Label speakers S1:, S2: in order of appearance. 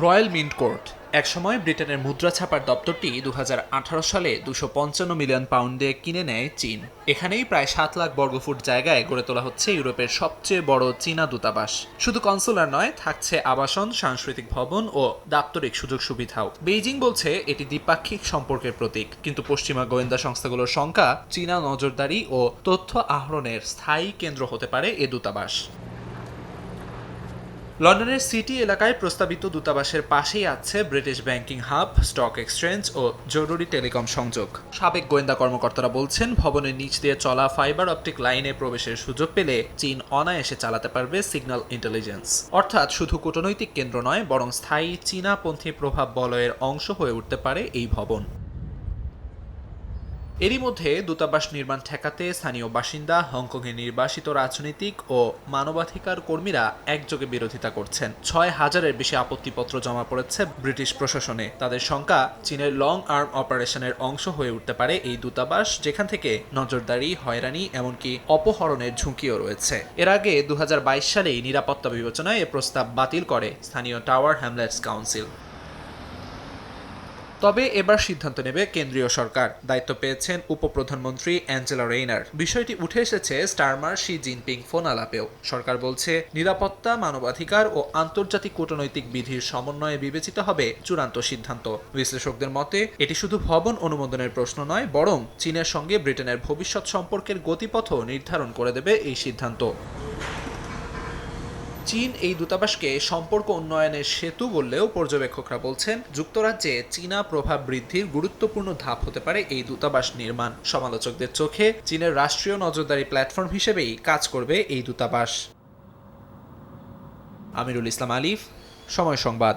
S1: Royal mint court. একসময় ব্রিটেনের মুদ্রা ছাপার দপ্তরটি দু হাজার আঠারো সালে দুশো পঞ্চান্ন মিলিয়ন পাউন্ডে কিনে নেয় চীন। এখানেই প্রায় সাত লাখ বর্গফুট জায়গায় গড়ে তোলা হচ্ছে ইউরোপের সবচেয়ে বড় চীনা দূতাবাস। শুধু কনসুলার নয়, থাকছে আবাসন, সাংস্কৃতিক ভবন ও দাপ্তরিক সুযোগ সুবিধাও বেইজিং বলছে, এটি দ্বিপাক্ষিক সম্পর্কের প্রতীক, কিন্তু পশ্চিমা গোয়েন্দা সংস্থাগুলোর সংখ্যা চীনা নজরদারি ও তথ্য আহরণের স্থায়ী কেন্দ্র হতে পারে এ দূতাবাস। লন্ডনের সিটি এলাকায় প্রস্তাবিত দূতাবাসের পাশেই আছে British banking hub, stock exchange ও জরুরি টেলিকম সংযোগ। সাবেক গোয়েন্দা কর্মকর্তারা বলছেন ভবনের নিচ দিয়ে চলা ফাইবার অপটিক লাইনে প্রবেশের সুযোগ পেলে চীন অনায়াসে চালাতে পারবে সিগন্যাল ইন্টেলিজেন্স। অর্থাৎ শুধু কূটনৈতিক কেন্দ্র নয়, বরং স্থায়ী চীনাপন্থী প্রভাব বলয়ের অংশ হয়ে উঠতে পারে এই ভবন। এরই মধ্যে দূতাবাস নির্মাণ ঠেকাতে স্থানীয় বাসিন্দা হংকংয়ে নির্বাসিত রাজনীতিক ও মানবাধিকার কর্মীরা একযোগে বিরোধিতা করছেন। ছয় হাজারের বেশি আপত্তিপত্র জমা পড়েছে ব্রিটিশ প্রশাসনে। তাদের শঙ্কা চীনের লং আর্ম অপারেশনের অংশ হয়ে উঠতে পারে এই দূতাবাস, যেখান থেকে নজরদারি, হয়রানি, এমনকি অপহরণের ঝুঁকিও রয়েছে। এর আগে দু হাজার বাইশ সালেই নিরাপত্তা বিবেচনায় এ প্রস্তাব বাতিল করে স্থানীয় টাওয়ার হ্যামলেটস কাউন্সিল। তবে এবার সিদ্ধান্ত নেবে কেন্দ্রীয় সরকার। দায়িত্ব পেয়েছেন উপপ্রধানমন্ত্রী অ্যাঞ্জেলা রেইনার। বিষয়টি উঠে এসেছে স্টারমার শি জিনপিং ফোন আলাপেও। সরকার বলছে, নিরাপত্তা, মানবাধিকার ও আন্তর্জাতিক কূটনৈতিক বিধির সমন্বয়ে বিবেচিত হবে চূড়ান্ত সিদ্ধান্ত। বিশ্লেষকদের মতে, এটি শুধু ভবন অনুমোদনের প্রশ্ন নয়, বরং চীনের সঙ্গে ব্রিটেনের ভবিষ্যৎ সম্পর্কের গতিপথও নির্ধারণ করে দেবে এই সিদ্ধান্ত। চীন এই দূতাবাসকে সম্পর্ক উন্নয়নের সেতু বললেও পর্যবেক্ষকরা বলছেন, যুক্তরাজ্যে চীনা প্রভাব বৃদ্ধির গুরুত্বপূর্ণ ধাপ হতে পারে এই দূতাবাস নির্মাণ। সমালোচকদের চোখে চীনের রাষ্ট্রীয় নজরদারি প্ল্যাটফর্ম হিসেবেই কাজ করবে এই দূতাবাস। আমিরুল ইসলাম আলিফ, সময় সংবাদ।